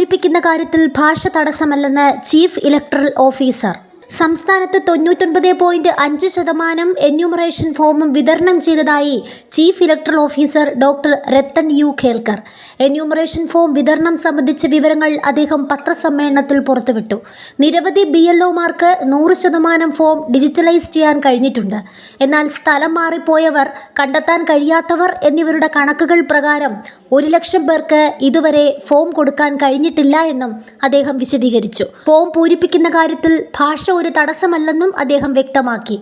പൂരിപ്പിക്കുന്ന കാര്യത്തിൽ ഭാഷ തടസ്സമല്ലെന്ന് chief electoral officer സംസ്ഥാനത്ത് തൊണ്ണൂറ്റൊൻപത് പോയിന്റ് അഞ്ച് ശതമാനം എന്യൂമറേഷൻ ഫോമും വിതരണം ചെയ്തതായി chief electoral officer doctor Rathan U Khelkar. Enumeration form വിതരണം സംബന്ധിച്ച വിവരങ്ങൾ അദ്ദേഹം പത്രസമ്മേളനത്തിൽ പുറത്തുവിട്ടു. നിരവധി ബി എൽ ഒമാർക്ക് നൂറ് ശതമാനം ഫോം ഡിജിറ്റലൈസ് ചെയ്യാൻ കഴിഞ്ഞിട്ടുണ്ട്. എന്നാൽ സ്ഥലം മാറിപ്പോയവർ കണ്ടെത്താൻ കഴിയാത്തവർ എന്നിവരുടെ കണക്കുകൾ പ്രകാരം ഒരു ലക്ഷം പേർക്ക് ഇതുവരെ ഫോം കൊടുക്കാൻ കഴിഞ്ഞിട്ടില്ല എന്നും അദ്ദേഹം വിശദീകരിച്ചു. ഫോം പൂരിപ്പിക്കുന്ന കാര്യത്തിൽ ഭാഷ ഒരു തടസ്സമല്ലെന്നും അദ്ദേഹം വ്യക്തമാക്കി.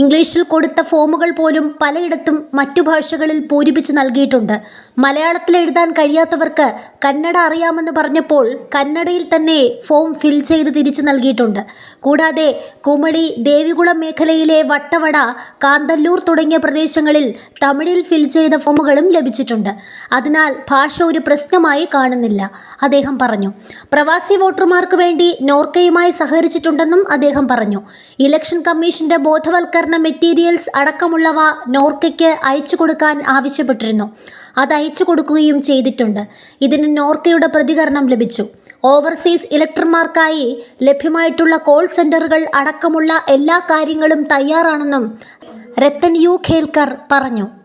ഇംഗ്ലീഷിൽ കൊടുത്ത ഫോമുകൾ പോലും പലയിടത്തും മറ്റു ഭാഷകളിൽ പൂരിപ്പിച്ച് നൽകിയിട്ടുണ്ട്. മലയാളത്തിൽ എഴുതാൻ കഴിയാത്തവർക്ക് കന്നഡ അറിയാമെന്ന് പറഞ്ഞപ്പോൾ കന്നഡയിൽ തന്നെ ഫോം ഫിൽ ചെയ്ത് തിരിച്ചു നൽകിയിട്ടുണ്ട്. കൂടാതെ കുമളി ദേവികുളം മേഖലയിലെ വട്ടവട കാന്തല്ലൂർ തുടങ്ങിയ പ്രദേശങ്ങളിൽ തമിഴിൽ ഫിൽ ചെയ്ത ഫോമുകളും ലഭിച്ചിട്ടുണ്ട്. അതിനാൽ ഭാഷ ഒരു പ്രശ്നമായി കാണുന്നില്ല അദ്ദേഹം പറഞ്ഞു. പ്രവാസി വോട്ടർമാർക്ക് വേണ്ടി നോർക്കയുമായി സഹകരിച്ചിട്ടുണ്ടെന്നും അദ്ദേഹം പറഞ്ഞു. ഇലക്ഷൻ കമ്മീഷന്റെ ബോധവൽക്കരണ മെറ്റീരിയൽസ് അടക്കമുള്ളവ നോർക്കയ്ക്ക് അയച്ചു കൊടുക്കാൻ ആവശ്യപ്പെട്ടിരുന്നു. അത് അയച്ചു കൊടുക്കുകയും ചെയ്തിട്ടുണ്ട്. ഇതിന് നോർക്കയുടെ പ്രതികരണം ലഭിച്ചു. ഓവർസീസ് ഇലക്ടർമാർക്കായി ലഭ്യമായിട്ടുള്ള കോൾ സെന്ററുകൾ അടക്കമുള്ള എല്ലാ കാര്യങ്ങളും തയ്യാറാണെന്നും രത്തൻ യു ഖേൽക്കർ പറഞ്ഞു.